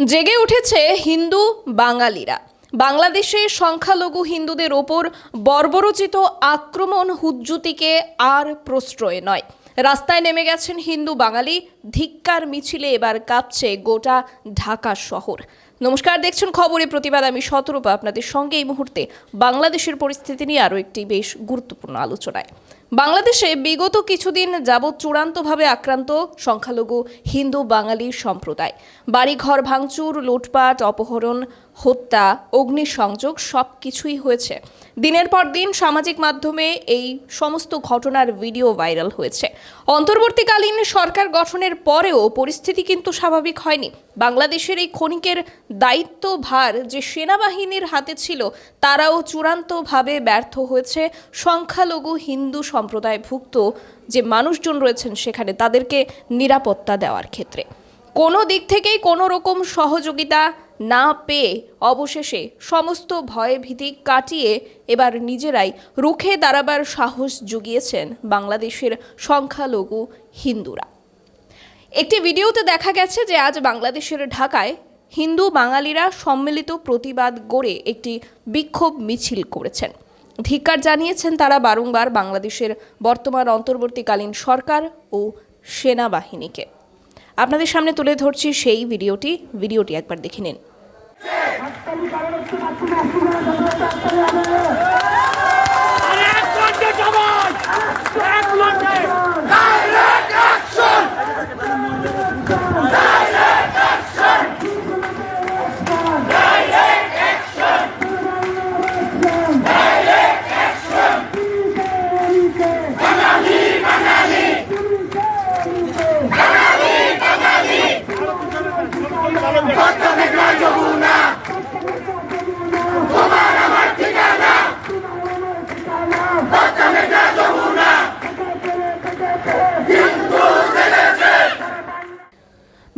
জেগে উঠেছে হিন্দু বাঙালিরা। বাংলাদেশে সংখ্যালঘু হিন্দুদের ওপর বর্বরচিত আক্রমণ হুজ্জুতিকে আর প্রশ্রয় নয়। রাস্তায় নেমে গেছেন হিন্দু বাঙালি, ধিক্কার মিছিলে এবার কাঁপছে গোটা ঢাকা শহর। নমস্কার, দেখছেন খবরে প্রতিবাদ। আমি শতরূপা, আপনাদের সঙ্গে এই মুহূর্তে বাংলাদেশের পরিস্থিতি নিয়ে আরও একটি বেশ গুরুত্বপূর্ণ আলোচনায়। বাংলাদেশে বিগত কিছুদিন যাবৎ চূড়ান্তভাবে আক্রান্ত সংখ্যালঘু হিন্দু বাঙালি সম্প্রদায়। বাড়িঘর ভাঙচুর, লুটপাট, অপহরণ, হত্যা, অগ্নিসংযোগ সব কিছুই হয়েছে। দিনের পর দিন সামাজিক মাধ্যমে এই সমস্ত ঘটনার ভিডিও ভাইরাল হয়েছে। অন্তর্বর্তীকালীন সরকার গঠনের পরেও পরিস্থিতি কিন্তু স্বাভাবিক হয়নি। বাংলাদেশের এই ক্ষণিকের দায়িত্বভার যে সেনাবাহিনীর হাতে ছিল, তারাও চূড়ান্তভাবে ব্যর্থ হয়েছে। সংখ্যালঘু হিন্দু সম্প্রদায়ভুক্ত যে মানুষজন রয়েছেন সেখানে, তাদেরকে নিরাপত্তা দেওয়ার ক্ষেত্রে। কোনো দিক থেকেই কোনো রকম সহযোগিতা না পেয়ে অবশেষে সমস্ত ভয় ভীতি কাটিয়ে এবার নিজেরাই রুখে দাঁড়াবার সাহস জুগিয়েছেন বাংলাদেশের সংখ্যালঘু হিন্দুরা। একটি ভিডিওতে দেখা গেছে যে আজ বাংলাদেশের ঢাকায় হিন্দু বাঙালিরা সম্মিলিত প্রতিবাদ গড়ে একটি বিক্ষোভ মিছিল করেছেন। ধিক্কার জানিয়েছেন তারা বারংবার বাংলাদেশের বর্তমান অন্তর্বর্তীকালীন সরকার ও সেনাবাহিনীকে। আপনাদের সামনে তুলে ধরছি সেই ভিডিওটি। ভিডিওটি একবার দেখে নিন। Negreiro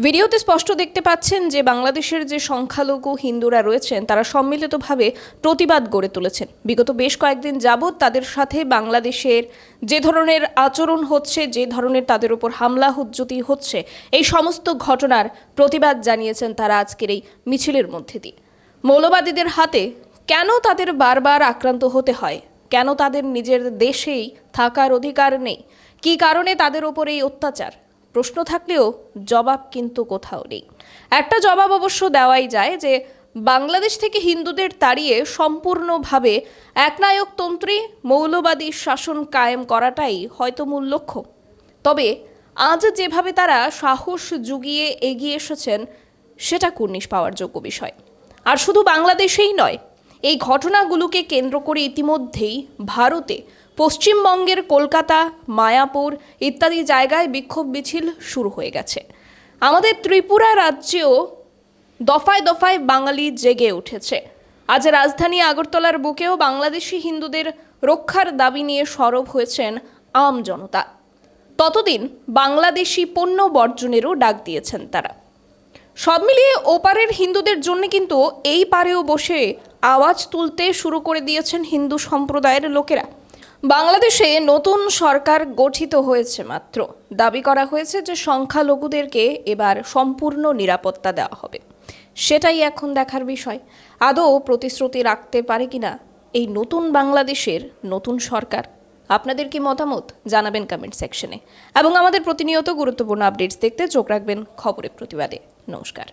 ভিডিওতে স্পষ্ট দেখতে পাচ্ছেন যে বাংলাদেশের যে সংখ্যালঘু হিন্দুরা রয়েছেন, তারা সম্মিলিতভাবে প্রতিবাদ গড়ে তুলেছেন। বিগত বেশ কয়েকদিন যাবৎ তাদের সাথে বাংলাদেশের যে ধরনের আচরণ হচ্ছে, যে ধরনের তাদের উপর হামলা হুজ্জতি হচ্ছে, এই সমস্ত ঘটনার প্রতিবাদ জানিয়েছেন তারা আজকের এই মিছিলের মধ্যে দিয়ে। মৌলবাদীদের হাতে কেন তাদের বারবার আক্রান্ত হতে হয়? কেন তাদের নিজের দেশেই থাকার অধিকার নেই? কী কারণে তাদের ওপর এই অত্যাচার? প্রশ্ন থাকলেও জবাব কিন্তু কোথাও নেই। একটা জবাব অবশ্য দেওয়াই যায় যে বাংলাদেশ থেকে হিন্দুদের তাড়িয়ে সম্পূর্ণভাবে একনায়কতন্ত্রী মৌলবাদী শাসন কায়েম করাটাই হয়তো মূল লক্ষ্য। তবে আজ যেভাবে তারা সাহস জুগিয়ে এগিয়ে এসেছেন, সেটা কুর্নিশ পাওয়ার যোগ্য বিষয়। আর শুধু বাংলাদেশেই নয়, এই ঘটনাগুলোকে কেন্দ্র করে ইতিমধ্যেই ভারতে পশ্চিমবঙ্গের কলকাতা, মায়াপুর ইত্যাদি জায়গায় বিক্ষোভ মিছিল শুরু হয়ে গেছে। আমাদের ত্রিপুরা রাজ্যেও দফায় দফায় বাঙালি জেগে উঠেছে। আজ রাজধানী আগরতলার বুকেও বাংলাদেশি হিন্দুদের রক্ষার দাবি নিয়ে সরব হয়েছেন আম জনতা। ততদিন বাংলাদেশি পণ্য বর্জনেরও ডাক দিয়েছেন তারা। সব মিলিয়ে ওপারের হিন্দুদের জন্য কিন্তু এই পারেও বসে আওয়াজ তুলতে শুরু করে দিয়েছেন হিন্দু সম্প্রদায়ের লোকেরা। বাংলাদেশে নতুন সরকার গঠিত হয়েছে মাত্র। দাবি করা হয়েছে যে সংখ্যালঘুদেরকে এবার সম্পূর্ণ নিরাপত্তা দেওয়া হবে। সেটাই এখন দেখার বিষয়। আদৌ প্রতিশ্রুতি রাখতে পারে কিনা এই নতুন বাংলাদেশের নতুন সরকার? আপনাদের কি মতামত? জানাবেন কমেন্ট সেকশনে এবং আমাদের প্রতিনিয়ত গুরুত্বপূর্ণ আপডেটস দেখতে চোখ রাখবেন খবরের প্রতিবাদে। নমস্কার।